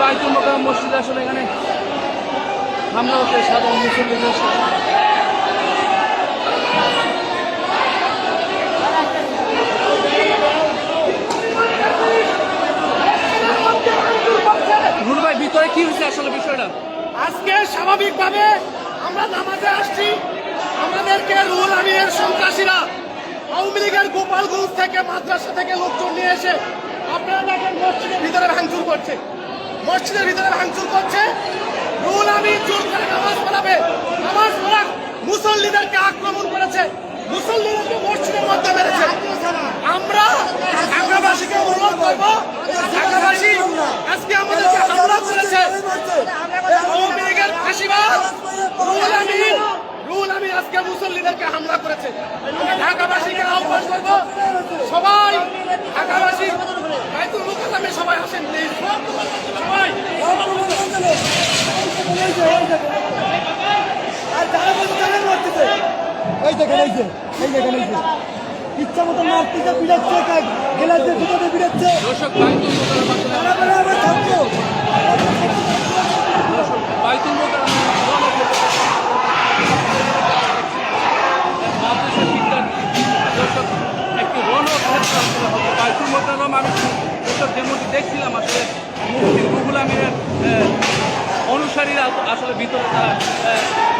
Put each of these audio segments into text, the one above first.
বাইতুল মোকাম মসজিদে। আসলে এখানে হামলা হচ্ছে সাধারণ কি হয়েছে আসলে বিষয়টা? আজকে স্বাভাবিকভাবে আমরা আসছি। আমাদেরকে রুল আওয়ামী লীগের গোপালগঞ্জ থেকে মাদ্রাসা থেকে লোকজন নিয়ে এসে আপনারা দেখেন মসজিদের ভিতরে ভাঙচুর করছে। মসজিদের ভিতরে ভাঙচুর করছে। রুল আমিন জোর করে নামাজ পড়াবে। নামাজ পড়া মুসল্লিদেরকে আক্রমণ করেছে। মুসল্লিদেরকে মসজিদের মধ্যে মেরেছে। আমরা ঢাকাবাসীকে অনুরোধ করব ঢাকাবাসী আজকে আমাদেরকে হামলা করেছে। আওয়ামী লীগের ফাঁসিবাদ রুহুল আমিন। রুহুল আমিন আজকে মুসল্লিদেরকে হামলা করেছে। ঢাকাবাসীকে আহ্বান করব, সবাই ঢাকাবাসী বাইতুল মুকাদ্দামে সবাই আসেন প্লিজ সবাই। এই দেখেন এই যে এই দেখেন এই যে। ইচ্ছা মতো মারতেছে বিড়াচ্ছে গেলাতে ভিতরে বিড়াচ্ছে। দর্শক বাইতুল মোকাম আসলে আমরা থাকব বাইতুল মোকাম মোকাররম আমি যেমনটি দেখছিলাম আসলে মুফতি রুহুল আমিনের অনুসারীরা আসলে ভিতরে তারা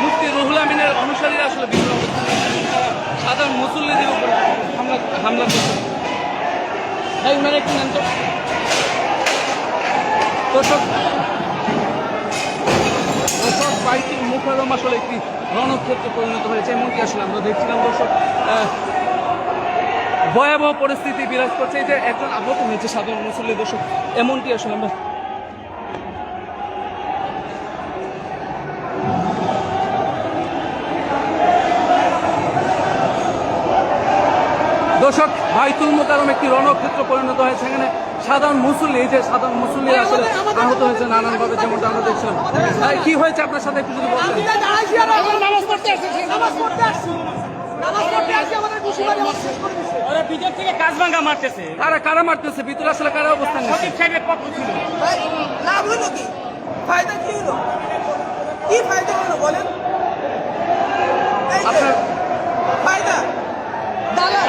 মুফতি রুহুল আমিনের অনুসারীরা আসলে ভিতরে সাধারণ মুসল্লিদের উপর হামলা হামলা করছে। ভাই উনারা একটু নেন তো। দর্শক দর্শক বাইতুল মুকাররম আসলে একটি রণক্ষেত্রে পরিণত হয়েছে এমনকি আসলে আমরা দেখছিলাম। দর্শক ভয়াবহ পরিস্থিতি বিরাজ করছে এই যে একজন আহত হয়েছে সাধারণ মুসল্লি দর্শক এমনটি আসলে আমরা দর্শক বাইতুল মোকারম একটি রণক্ষেত্র পরিণত হয়েছে এখানে সাধারণ মুসল্লি এই যে সাধারণ মুসল্লি আসলে আহত হয়েছে নানানভাবে যেমনটা আমরা দেখছিলাম কি হয়েছে আপনার সাথে একটু যদি নামাজ পড়তে আসছি নামাজ পড়তে আসছি নামাজ পড়তে আসছি আমাদের ওরা ভিতর থেকে কাজ মারতেছে। কারা কারা মারতেছে? ভিতরে আসলে কারা অবস্থান সচিব সাহেবের পক্ষ ছিল ভাই লাভ হলো কি? ফায়দা কি হলো? কি ফায়দা হলো বলেন? ফায়দা। দালাল।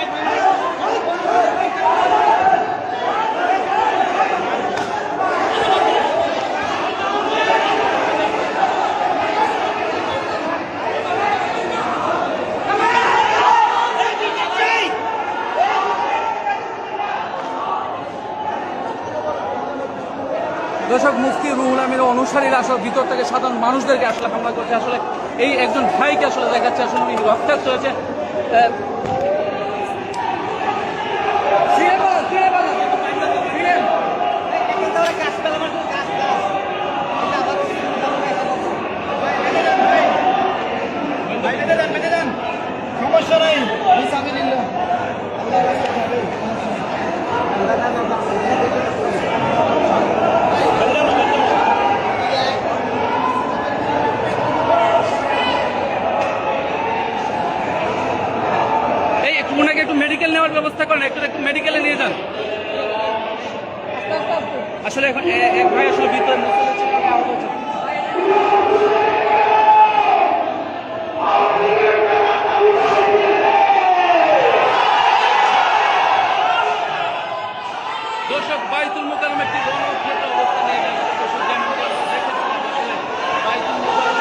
দর্শক মুফতি রুহুল আমির অনুসারীরা আসলে ভিতর থেকে সাধারণ মানুষদেরকে আসলে হামলা করছে। আসলে এই একজন ভাইকে আসলে দেখাচ্ছে, আসলে উনি হত্যা হয়েছে আহ, সমস্যা নাই এই একটু ওনাকে একটু মেডিকেল নেওয়ার ব্যবস্থা করেন, একটু একটু মেডিকেলে নিয়ে যান আসলে এখন এক ভাই আসলে ভিতরে। দর্শক, বাইতুল মোকারম একটি অবস্থান নিয়ে গেছে দর্শক যেমনটি আমরা দেখেছিলাম আসলে বাইতুল মোকাররম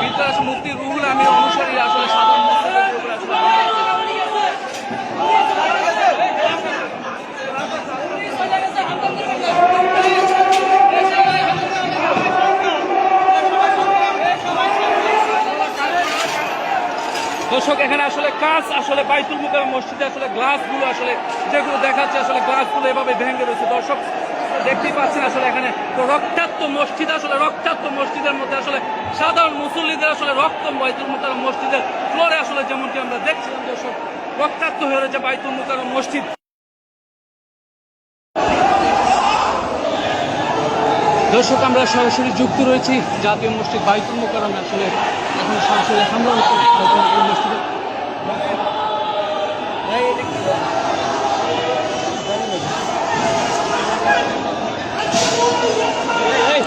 বিদ্যাস মুক্তি রুহুল আমির অনুসারী আসলে সাধারণ মুসলিমদের দর্শক, এখানে আসলে কাজ আসলে বাইতুল মুখের মসজিদে আসলে গ্লাসগুলো আসলে যেগুলো দেখাচ্ছে, আসলে গ্লাসগুলো এভাবে ভেঙে রয়েছে। দর্শক, দেখতেই পাচ্ছেন আসলে এখানে রক্তাক্ত মসজিদ, আসলে রক্তাক্ত মসজিদের মধ্যে আসলে সাধারণ মুসল্লিদের আসলে রক্ত বাইতুল মুখার মসজিদের ফ্লোরে আসলে যেমনটি আমরা দেখছিলাম, দর্শক, রক্তাক্ত হয়ে রয়েছে বাইতুল মুখার মসজিদ। দর্শক আমরা সরাসরি যুক্ত রয়েছি। জাতীয় মসজিদ বাইতুল মোকারমে আসলে এখন সরাসরি হামলা হচ্ছে এই,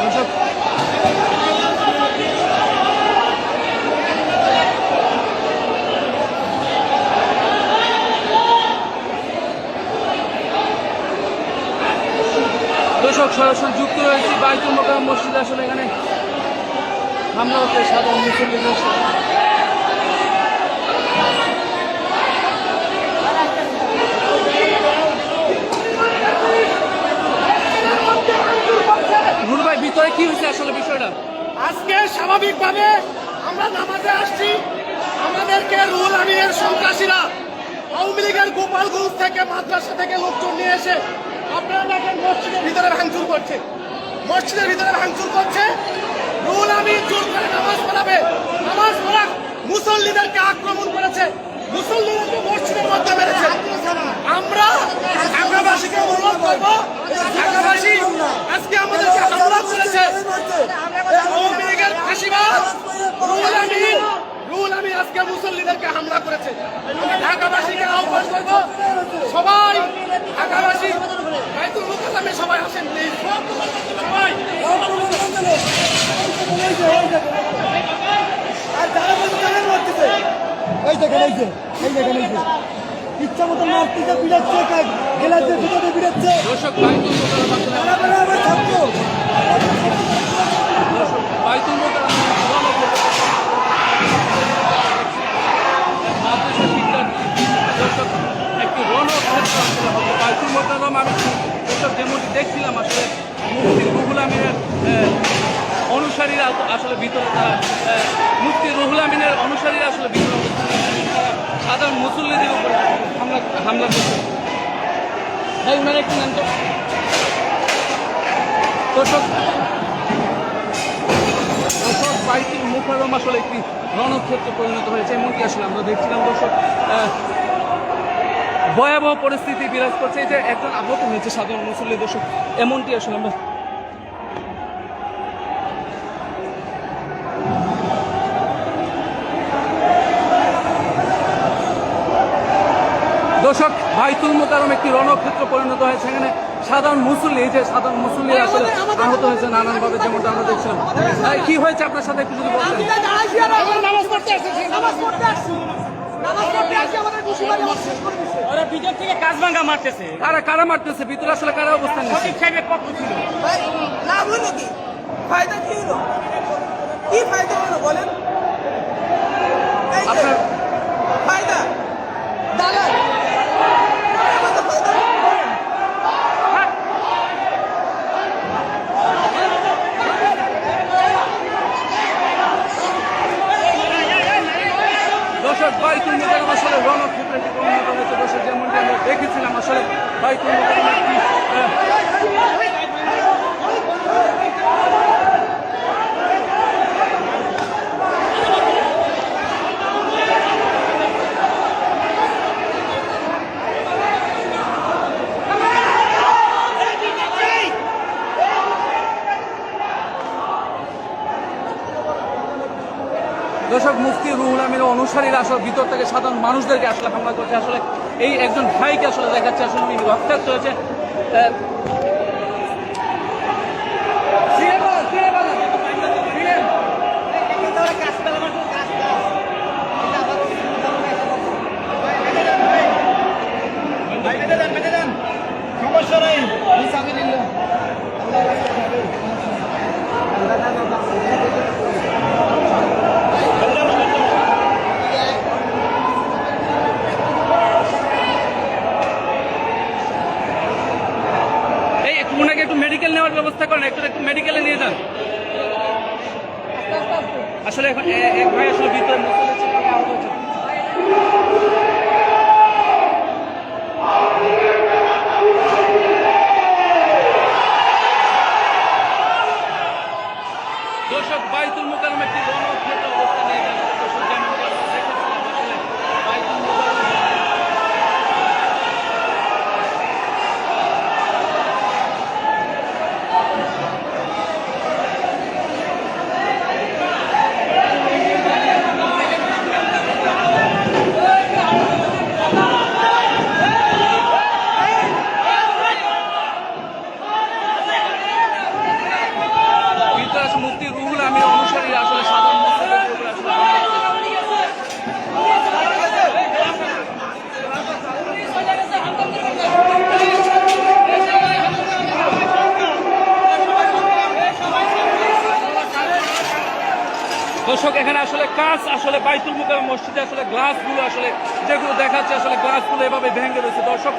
দর্শক দর্শক সরাসরি যুক্ত রয়েছি বাইতুল মোকাররম মসজিদ আসলে এখানে হচ্ছে সাধারণ মুসল্লিদের নুর ভাই ভিতরে কি হয়েছে আসলে বিষয়টা? আজকে স্বাভাবিকভাবে আমরা নামাজে আসছি। আমাদেরকে রুল আমিনের সন্ত্রাসীরা আওয়ামী লীগের গোপালগঞ্জ থেকে মাদ্রাসা থেকে লোকজন নিয়ে এসে আপনারা দেখেন মসজিদের ভিতরে ভাঙচুর করছে। মসজিদের ভিতরে ভাঙচুর করছে। নামাজ পড়াবে। মুসল্লিদেরকে আক্রমণ করেছে। মুসল্লিদেরকে মসজিদের মধ্যে মেরেছে। আমরা ঢাকাবাসীকে অনুরোধ করব, ঢাকাবাসী আজকে আমাদেরকে হামলা করেছে। আওয়ামী রুহুল আমিন রুহুল আমিন আজকে মুসল্লিদেরকে হামলা করেছে আমি ঢাকাবাসীকে আহ্বান করব সবাই ঢাকাবাসী বাইতুল মুকাদ্দামে সবাই আসেন প্লিজ সবাই আর যারা বলছে তাদের মারতেছে এই দেখেন এই যে এই দেখেন এই যে ইচ্ছা মতো মারতেছে বিড়াচ্ছে গেলাতে ভিতরে বিড়াচ্ছে দর্শক বাইতুল মোকাররম আসলে তারা বলে আমার ছাত্র দর্শক বাইতুল মোকাররম মাদ্রাসা শিক্ষার্থী দর্শক একটি রণক্ষেত্র হবে। বাইতুল মোকাররম আমি দর্শক যেমনটি দেখছিলাম আসলে মুফতি রুহুল আমিনের অনুসারীরা আসলে ভিতরে তারা মুফতি রুহুল আমিনের অনুসারীরা আসলে ভিতরে সাধারণ মুসল্লিদের উপরে হামলা হামলা করছে। ভাই ওনারা একটু তো? দর্শক দর্শক মুখারম আসলে একটি রণক্ষেত্রে পরিণত হয়েছে এমনকি আসলে আমরা দেখছিলাম দর্শক। ভয়াবহ পরিস্থিতি বিরাজ করছে, এই যে একজন আহত হয়েছে সাধারণ মুসল্লি দর্শক, এমনটি আসলে আমরা বাইতুল মোকারম একটি রণক্ষেত্র পরিণত হয়েছে। সেখানে সাধারণ মুসল্লি এই যে সাধারণ মুসল্লি আসলে আহত হয়েছে নানানভাবে যেমনটা আমরা দেখছিলাম। ভাই, কি হয়েছে আপনার সাথে একটু যদি বলতেন? নামাজ পড়তে আসছি নামাজ পড়তে আসছি। ওরা ভিতর থেকে কাজ মারতেছে। কারা কারা মারতেছে? ভিতরে আসলে কারা অবস্থান সঠিক সাহেবের পক্ষ ছিল। লাভ হলো কি? ফায়দা কি হলো? কি ফায়দা হলো বলেন? আপনার ফায়দা দালাল আমাদের ফায়দা দর্শক বাইতুল মোকারম আসলে রণক্ষেত্রে একটি পরিণত হয়েছে দর্শক যেমনটি আমরা দেখেছিলাম আসলে বাইতুল মোকারম একটি আহ, দর্শক মুফতি রুহুল আমির অনুসারীরা আসলে ভিতর থেকে সাধারণ মানুষদেরকে আসলে হামলা করছে। আসলে এই একজন ভাইকে আসলে দেখাচ্ছে আসলে উনি রক্তাক্ত হয়েছে আহ, সিএম এখানে আসলে কাজ আসলে বাইতুল মুকাম মসজিদে আসলে গ্লাসগুলো আসলে যেগুলো দেখাচ্ছে আসলে গ্লাসগুলো এভাবে ভেঙে রয়েছে। দর্শক